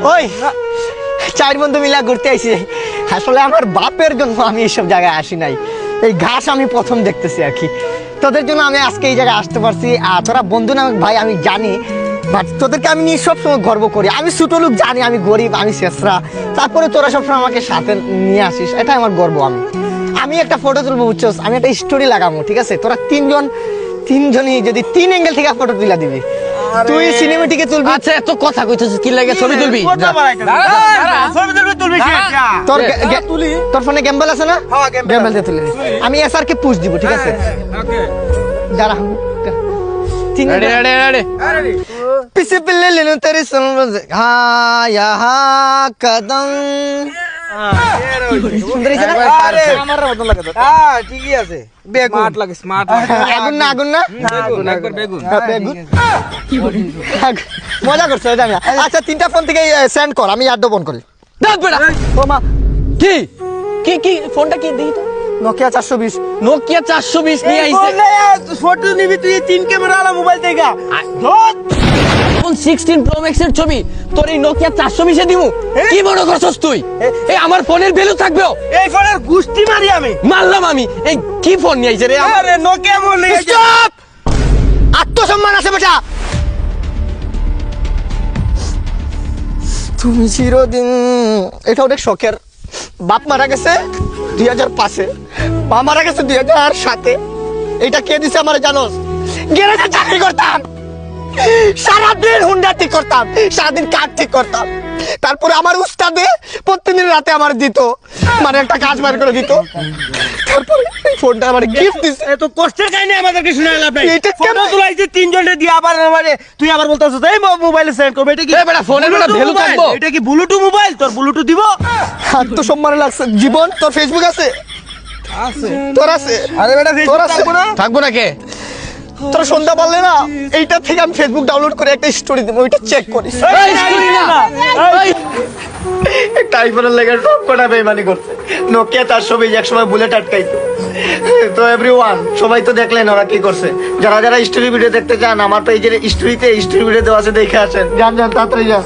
ওই, চার বন্ধু মিলা ঘুরতে আইছি। আসলে আমার বাপের জন্য আমি এইসব জায়গায় আসি নাই। এই ঘাস আমি প্রথম দেখতেছি আর কি। তোদের জন্য আমি আজকে এই জায়গায় আসতে পারছি। আর তোরা বন্ধু না ভাই, আমি জানি। বাট তোদেরকে আমি নিয়ে সবসময় গর্ব করি। আমি ছোট লোক, জানি আমি গরিব, আমি শেষরা। তারপরে তোরা সবসময় আমাকে সাথে নিয়ে আসিস। এটাই আমার গর্ব আমি। আমি একটা ফটো তুলবো, বুঝছোস? আমি একটা স্টোরি লাগাবো, ঠিক আছে? তোরা তিনজন, তিনজনই যদি তিন অ্যাঙ্গেল থেকে ফটো তুলে দিবি। তুই সিনেমেটিকে তুলবি? আচ্ছা এত কথা কইতেছিস কি লাগে ছবি তুলবি? ছবি তুলবি তুলবি তোর তুলি। তোর ফোনে আছে না? গেমবেল দিয়ে তুলি। আমি এসআর কে পুশ দিব ঠিক আছে? দাঁড়া হ্যাঁ, ঠিক পিছে পিলে হা কদম। মজা করছ আমি আচ্ছা তিনটা ফোন থেকে সেন্ড কর আমি আড্ডা ফোন করি ও মা কি কি কি ফোনটা কি তো নোকিয়া চারশো বিশ নোকিয়া চারশো বিশ নিয়ে আইছে ফটো নিবি তুই তিন ক্যামেরা মোবাইল থেকে ফোন সিক্সটিন প্রো ম্যাক্স এর ছবি। তোর এই নোকিয়া চারশো বিশে দিমু? কি মনে করছস তুই? এই আমার ফোনের ভ্যালু থাকবে এই ফোনের গুষ্টি মারি আমি। মারলাম আমি। এই কি ফোন নিয়ে আইছে রে? আরে নোকিয়া ফোন নিয়ে। Stop! আত্মসম্মান আছে বেটা। তুমি চিরদিন এটা অনেক শখের। বাপ মারা গেছে দুই হাজার পাঁচে। মা মারা গেছে দুই হাজার সাতে। এটা কে দিছে আমার জানোস? চাকরি করতাম সারাদিন হুন্ডা ঠিক করতাম সারাদিন কাঠ ঠিক করতাম। তারপরে আমার উস্তাদে প্রতিদিন রাতে আমার দিত মানে একটা কাজ বার করে দিত। তারপরে ফোনটা আমার গিফট দিছে। এত কষ্টের কাহিনী আমাদেরকে শুনে লাভ নাই। তুলাইছে তিনজনে দিয়ে আবার মানে তুই আবার বলতেছিস এই মোবাইলে সেন্ড করবে। এটা কি বেটা, ফোনের বেটা মোবাইল? থাকব? এটা কি ব্লুটুথ মোবাইল তোর ব্লুটুথ দিব? আত্মসম্মানে লাগছে। জীবন তোর ফেসবুক আছে? তোর আছে? আরে বেটা তোর ফেসবুক আছে? থাকব না। থাকব না কে? তোর সন্ধ্যা পারলে না এইটা থেকে আমি ফেসবুক ডাউনলোড করে একটা স্টোরি দেবো ওইটা চেক করিস। একটা আইফোনের লেগে সব কটা বেমানি করছে। নোকিয়া তার ছবি একসময় বুলেট আটকাইতো। তো এভরি ওয়ান সবাই তো দেখলেন ওরা কি করছে। যারা যারা স্টোরি ভিডিও দেখতে চান আমার পেজের স্টোরিতে স্টোরি ভিডিও দেওয়া আছে দেখে আসেন। যান যান তাড়াতাড়ি যান।